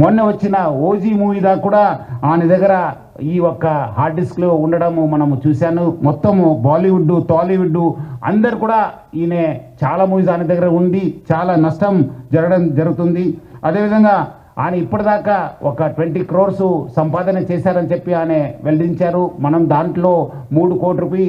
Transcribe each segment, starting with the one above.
మొన్న వచ్చిన OG movie దాకా కూడా ఆయన దగ్గర ఈ ఒక్క హార్డ్ డిస్క్లో ఉండడము మనము చూశాను. మొత్తము బాలీవుడ్ టాలీవుడ్ అందరు కూడా ఈయన చాలా మూవీస్ ఆయన దగ్గర ఉండి చాలా నష్టం జరగడం జరుగుతుంది. అదేవిధంగా ఆయన ఇప్పటిదాకా ఒక ట్వంటీ క్రోర్స్ సంపాదన చేశారని చెప్పి ఆయన వెల్లడించారు. మనం దాంట్లో మూడు కోటి రూపాయి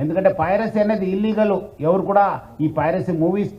ఎందుకంటే పైరసీ అనేది ఇల్లీగల్ ఎవరు కూడా ఈ పైరసీ మూవీస్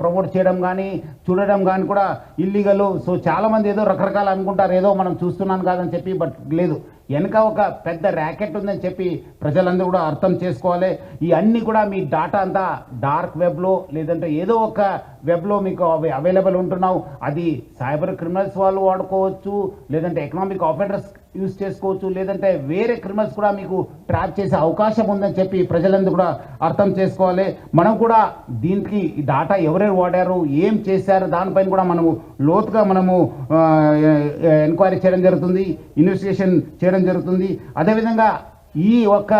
ప్రమోట్ చేయడం కానీ చూడడం కానీ కూడా ఇల్లీగల్ సో చాలా మంది ఏదో రకరకాలు అనుకుంటారు. ఏదో మనం చూస్తున్నాను కాదని చెప్పి బట్ లేదు. వెనక ఒక పెద్ద ర్యాకెట్ ఉందని చెప్పి ప్రజలందరూ కూడా అర్థం చేసుకోవాలి. ఈ అన్ని కూడా మీ డాటా అంతా డార్క్ వెబ్లో లేదంటే ఏదో ఒక వెబ్లో మీకు అవి అవైలబుల్ ఉంటున్నావు. అది సైబర్ క్రిమినల్స్ వాళ్ళు వాడుకోవచ్చు లేదంటే ఎకనామిక్ ఆపరేటర్స్ యూస్ చేసుకోవచ్చు లేదంటే వేరే క్రిమినల్స్ కూడా మీకు ట్రాప్ చేసే అవకాశం ఉందని చెప్పి ప్రజలందరూ కూడా అర్థం చేసుకోవాలి. మనం కూడా దీనికి ఈ డాటా ఎవరెవరు వాడారు ఏం చేశారు దానిపైన కూడా మనము లోతుగా మనము ఎంక్వైరీ చేయడం జరుగుతుంది. ఇన్వెస్టిగేషన్ చేయడం జరుగుతుంది. అదేవిధంగా ఈ ఒక్క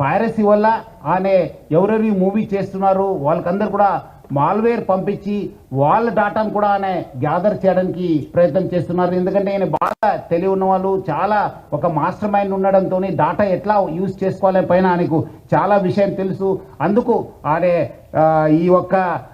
పైరసీ వల్ల ఆమె ఎవరెవరి మూవీ చేస్తున్నారు వాళ్ళకందరూ కూడా మాల్వేర్ పంపించి వాళ్ళ డాటాను కూడా ఆయన గ్యాదర్ చేయడానికి ప్రయత్నం చేస్తున్నారు. ఎందుకంటే ఆయన బాగా తెలివి ఉన్న వాళ్ళు చాలా ఒక మాస్టర్ మైండ్ ఉండడంతో డాటా ఎట్లా యూజ్ చేసుకోవాలి పైన ఆయనకు చాలా విషయం తెలుసు. అందుకు ఆయన ఈ ఒక్క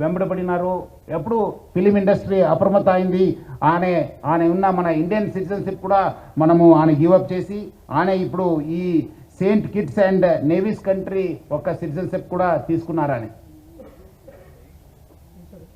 వెంబడబడినారు? ఎప్పుడు ఫిలిం ఇండస్ట్రీ అప్రమత్త అయింది ఆనే ఆయన ఉన్న మన ఇండియన్ సిటిజన్షిప్ కూడా మనము ఆయన గివప్ చేసి ఆయన ఇప్పుడు ఈ Saint Kitts and Nevis country ఒక సిటిజన్షిప్ కూడా తీసుకున్నారని.